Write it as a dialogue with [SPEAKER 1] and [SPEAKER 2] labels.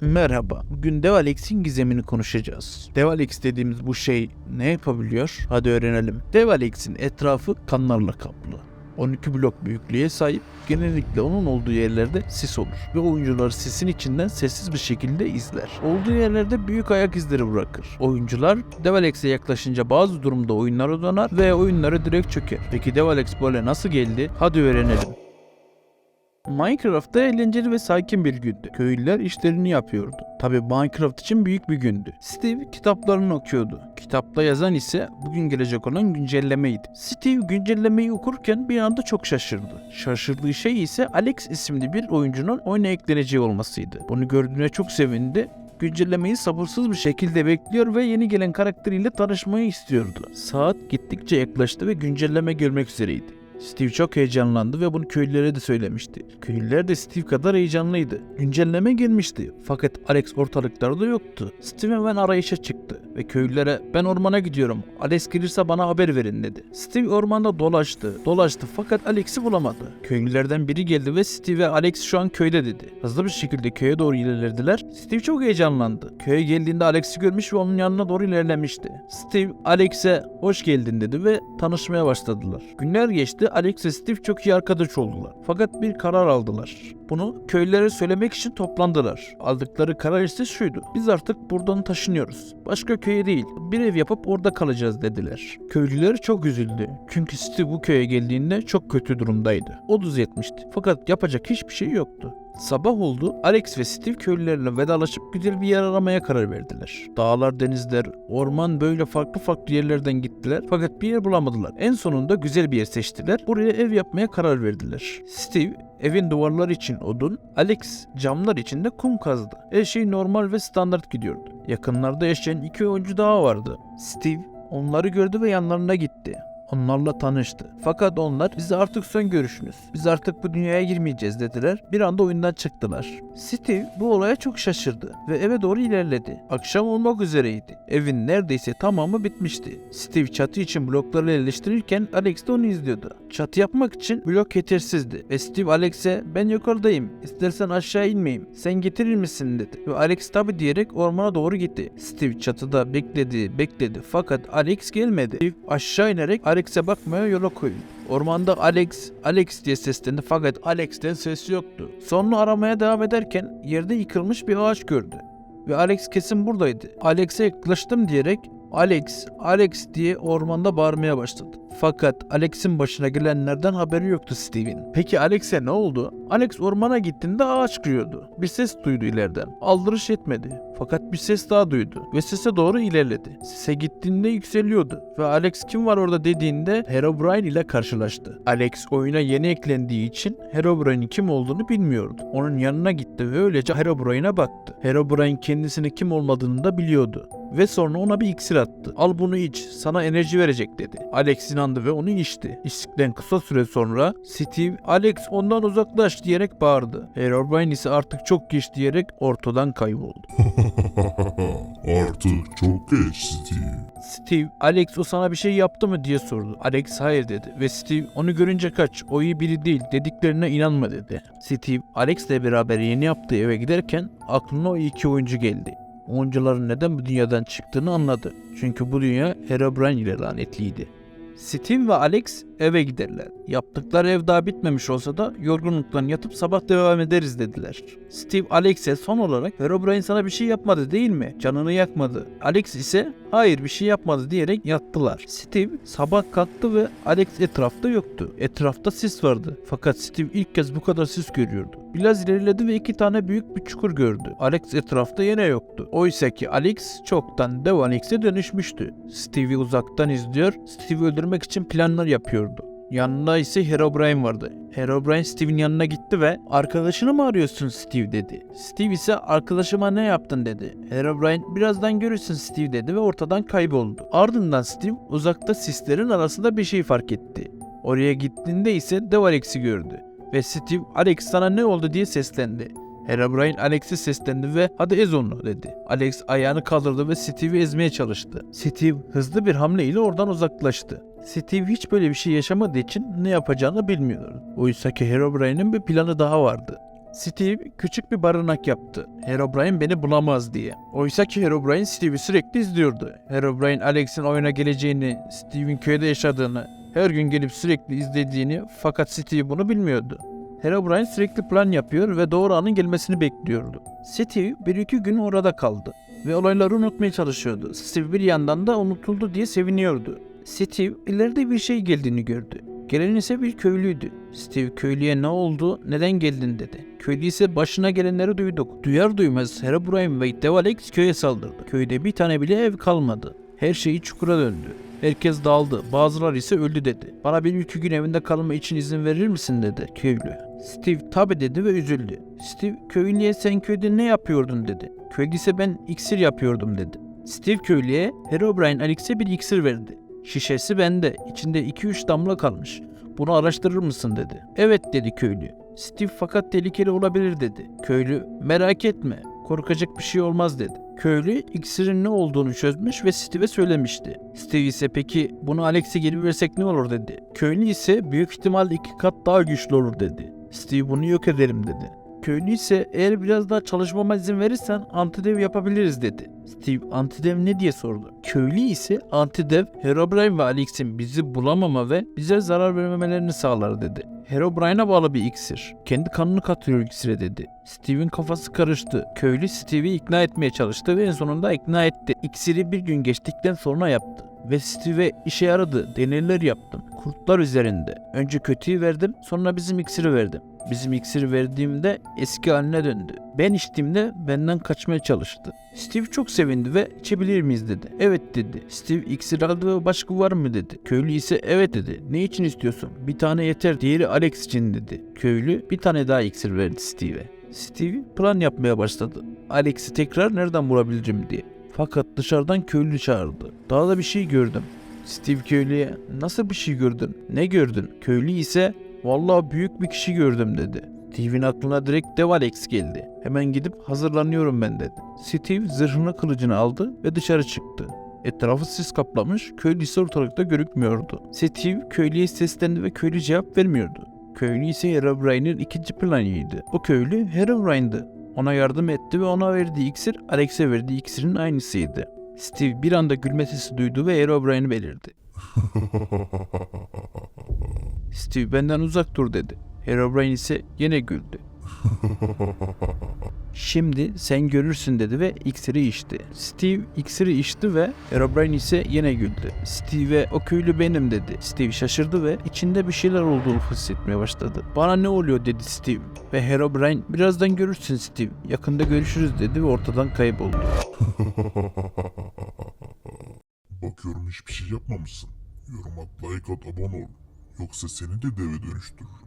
[SPEAKER 1] Merhaba. Bugün Devalex'in gizemini konuşacağız. Devalex dediğimiz bu şey ne yapabiliyor? Hadi öğrenelim. Devalex'in etrafı kanlarla kaplı. 12 blok büyüklüğe sahip, genellikle onun olduğu yerlerde sis olur ve oyuncular sisin içinden sessiz bir şekilde izler. Olduğu yerlerde büyük ayak izleri bırakır. Oyuncular Devalex'e yaklaşınca bazı durumda oyunları donar ve oyunları direkt çöker. Peki Devalex böyle nasıl geldi? Hadi öğrenelim. Minecraft'ta eğlenceli ve sakin bir gündü. Köylüler işlerini yapıyordu. Tabi Minecraft için büyük bir gündü. Steve kitaplarını okuyordu. Kitapta yazan ise bugün gelecek olan güncellemeydi. Steve güncellemeyi okurken bir anda çok şaşırdı. Şaşırdığı şey ise Alex isimli bir oyuncunun oyuna ekleneceği olmasıydı. Bunu gördüğüne çok sevindi güncellemeyi sabırsız bir şekilde bekliyor ve yeni gelen karakteriyle tanışmayı istiyordu. Saat gittikçe yaklaştı ve güncelleme gelmek üzereydi. Steve çok heyecanlandı ve bunu köylülere de söylemişti. Köylüler de Steve kadar heyecanlıydı. Güncelleme gelmişti fakat Alex ortalıklarda yoktu. Steve hemen arayışa çıktı ve köylülere ben ormana gidiyorum. Alex gelirse bana haber verin dedi. Steve ormanda dolaştı, dolaştı fakat Alex'i bulamadı. Köylülerden biri geldi ve Steve Alex şu an köyde dedi. Hızlı bir şekilde köye doğru ilerlediler. Steve çok heyecanlandı. Köye geldiğinde Alex'i görmüş ve onun yanına doğru ilerlemişti. Steve Alex'e hoş geldin dedi ve tanışmaya başladılar. Günler geçti Alex ve Steve çok iyi arkadaş oldular. Fakat bir karar aldılar. Bunu köylülere söylemek için toplandılar. Aldıkları karar ise şuydu. Biz artık buradan taşınıyoruz. Başka köye değil. Bir ev yapıp orada kalacağız dediler. Köylüler çok üzüldü. Çünkü Steve bu köye geldiğinde çok kötü durumdaydı. Oduz yetmişti. Fakat yapacak hiçbir şey yoktu. Sabah oldu. Alex ve Steve köylülerle vedalaşıp güzel bir yer aramaya karar verdiler. Dağlar, denizler, orman böyle farklı farklı yerlerden gittiler fakat bir yer bulamadılar. En sonunda güzel bir yer seçtiler. Buraya ev yapmaya karar verdiler. Steve evin duvarları için odun, Alex camlar için de kum kazdı. Her şey normal ve standart gidiyordu. Yakınlarda yaşayan iki oyuncu daha vardı. Steve onları gördü ve yanlarına gitti. Onlarla tanıştı. Fakat onlar bize artık son görüşünüz. Biz artık bu dünyaya girmeyeceğiz dediler. Bir anda oyundan çıktılar. Steve bu olaya çok şaşırdı ve eve doğru ilerledi. Akşam olmak üzereydi. Evin neredeyse tamamı bitmişti. Steve çatı için blokları yerleştirirken Alex de onu izliyordu. Çatı yapmak için blok yetersizdi ve Steve Alex'e ben yukarıdayım. İstersen aşağı inmeyeyim. Sen getirir misin dedi. Ve Alex tabi diyerek ormana doğru gitti. Steve çatıda bekledi bekledi fakat Alex gelmedi. Steve aşağı inerek Alex'e bakmaya yola koyuldu. Ormanda Alex, Alex diye seslendi fakat Alex'ten ses yoktu. Sonra aramaya devam ederken yerde yıkılmış bir ağaç gördü. Ve Alex kesin buradaydı. Alex'e yaklaştım diyerek Alex, Alex diye ormanda bağırmaya başladı. Fakat Alex'in başına gelenlerden haberi yoktu Steve'in. Peki Alex'e ne oldu? Alex ormana gittiğinde ağaç kırıyordu. Bir ses duydu ileriden. Aldırış etmedi. Fakat bir ses daha duydu ve sese doğru ilerledi. Sese gittiğinde yükseliyordu ve Alex kim var orada dediğinde Herobrine ile karşılaştı. Alex oyuna yeni eklendiği için Herobrine'in kim olduğunu bilmiyordu. Onun yanına gitti ve öylece Herobrine'a baktı. Herobrine kendisinin kim olmadığını da biliyordu ve sonra ona bir iksir attı. Al bunu iç, sana enerji verecek dedi. Alex inandı ve onu içti. İçtikten kısa süre sonra Steve, Alex ondan uzaklaş diyerek bağırdı. Herobrine ise artık çok geç diyerek ortadan kayboldu.
[SPEAKER 2] Artık çok geç Steve.
[SPEAKER 1] Steve, Alex o sana bir şey yaptı mı diye sordu. Alex hayır dedi ve Steve onu görünce kaç, o iyi biri değil dediklerine inanma dedi. Steve, Alex'le beraber yeni yaptığı eve giderken aklına o iki oyuncu geldi. Oyuncuların neden bu dünyadan çıktığını anladı. Çünkü bu dünya Herobrine ile lanetliydi. Steve ve Alex eve giderler. Yaptıkları ev daha bitmemiş olsa da yorgunluktan yatıp sabah devam ederiz dediler. Steve Alex'e son olarak Herobrine sana bir şey yapmadı değil mi? Canını yakmadı. Alex ise hayır bir şey yapmadı diyerek yattılar. Steve sabah kalktı ve Alex etrafta yoktu. Etrafta sis vardı. Fakat Steve ilk kez bu kadar sis görüyordu. Biraz ilerledi ve iki tane büyük bir çukur gördü. Alex etrafta yine yoktu. Oysa ki Alex çoktan dev Alex'e dönüşmüştü. Steve'i uzaktan izliyor, Steve'i öldürmek için planlar yapıyordu. Yanında ise Herobrine vardı. Herobrine Steve'in yanına gitti ve arkadaşını mı arıyorsun Steve dedi. Steve ise arkadaşıma ne yaptın dedi. Herobrine birazdan görürsün Steve dedi ve ortadan kayboldu. Ardından Steve uzakta sislerin arasında bir şey fark etti. Oraya gittiğinde ise dev Alex'i gördü. Ve Steve Alex sana ne oldu diye seslendi. Herobrine Alex'e seslendi ve hadi ez onu dedi. Alex ayağını kaldırdı ve Steve'i ezmeye çalıştı. Steve hızlı bir hamle ile oradan uzaklaştı. Steve hiç böyle bir şey yaşamadığı için ne yapacağını bilmiyordu. Oysa ki Herobrine'in bir planı daha vardı. Steve küçük bir barınak yaptı. Herobrine beni bulamaz diye. Oysa ki Herobrine Steve'i sürekli izliyordu. Herobrine Alex'in oyuna geleceğini, Steve'in köyde yaşadığını, her gün gelip sürekli izlediğini fakat Steve bunu bilmiyordu. Herobrine sürekli plan yapıyor ve doğru anın gelmesini bekliyordu. Steve bir iki gün orada kaldı ve olayları unutmaya çalışıyordu. Steve bir yandan da unutuldu diye seviniyordu. Steve ileride bir şey geldiğini gördü. Gelen ise bir köylüydü. Steve köylüye ne oldu, neden geldin dedi. Köylü ise başına gelenleri duyduk. Duyar duymaz Herobrine ve Dev Alex köye saldırdı. Köyde bir tane bile ev kalmadı. Her şeyi çukura döndü. Herkes dağıldı. Bazıları ise öldü dedi. Bana bir iki gün evinde kalma için izin verir misin dedi köylü. Steve tabi dedi ve üzüldü. Steve köylüye sen köyde ne yapıyordun dedi. Köylü ise ben iksir yapıyordum dedi. Steve köylüye Herobrine Alex'e bir iksir verdi. Şişesi bende. içinde 2-3 damla kalmış. Bunu araştırır mısın dedi. Evet dedi köylü. Steve fakat tehlikeli olabilir dedi. Köylü merak etme korkacak bir şey olmaz dedi. Köylü iksirin ne olduğunu çözmüş ve Steve'e söylemişti. Steve ise peki bunu Alex'e geri versek ne olur dedi. Köylü ise büyük ihtimal iki kat daha güçlü olur dedi. Steve bunu yok ederim dedi. Köylü ise eğer biraz daha çalışmama izin verirsen antidev yapabiliriz dedi. Steve antidev ne diye sordu. Köylü ise antidev Herobrine ve Alex'in bizi bulamama ve bize zarar vermemelerini sağlar dedi. Herobrine'a bağlı bir iksir. Kendi kanını katıyor iksire dedi. Steve'in kafası karıştı. Köylü Steve'i ikna etmeye çalıştı ve en sonunda ikna etti. İksiri bir gün geçtikten sonra yaptı. Ve Steve'e işe yaradı. Deneyler yaptım. Kurtlar üzerinde. Önce kötüyü verdim sonra bizim iksiri verdim. Bizim iksiri verdiğimde eski haline döndü. Ben içtiğimde benden kaçmaya çalıştı. Steve çok sevindi ve içebilir miyiz dedi. Evet dedi. Steve iksir aldı ve başka var mı dedi. Köylü ise evet dedi. Ne için istiyorsun? Bir tane yeter diğeri Alex için dedi. Köylü bir tane daha iksir verdi Steve'e. Steve plan yapmaya başladı. Alex'i tekrar nereden bulabilirim diye. Fakat dışarıdan köylü çağırdı. Daha da bir şey gördüm. Steve köylüye nasıl bir şey gördün? Ne gördün? Köylü ise vallahi büyük bir kişi gördüm dedi. Steve'in aklına direkt dev Alex geldi. Hemen gidip hazırlanıyorum ben dedi. Steve zırhını kılıcını aldı ve dışarı çıktı. Etrafı sis kaplamış, köylü ise ortalıkta görükmüyordu. Steve köylüye seslendi ve köylü cevap vermiyordu. Köylü ise Herobrine'in ikinci planıydı. O köylü Herobrine'dı. Ona yardım etti ve ona verdiği iksir Alex'e verdiği iksirin aynısıydı. Steve bir anda gülme sesi duydu ve Herobrine'i belirdi. Steve benden uzak dur dedi. Herobrine ise yine güldü. Şimdi sen görürsün dedi ve iksiri içti. Steve iksiri içti ve Herobrine ise yine güldü. Steve'e o köylü benim dedi. Steve şaşırdı ve içinde bir şeyler olduğunu hissetmeye başladı. Bana ne oluyor dedi Steve. Ve Herobrine birazdan görürsün Steve. Yakında görüşürüz dedi ve ortadan kayboldu.
[SPEAKER 2] Bakıyorum hiçbir şey yapmamışsın. Yorum at, like at, abone ol. Yoksa seni de deve dönüştürürüm.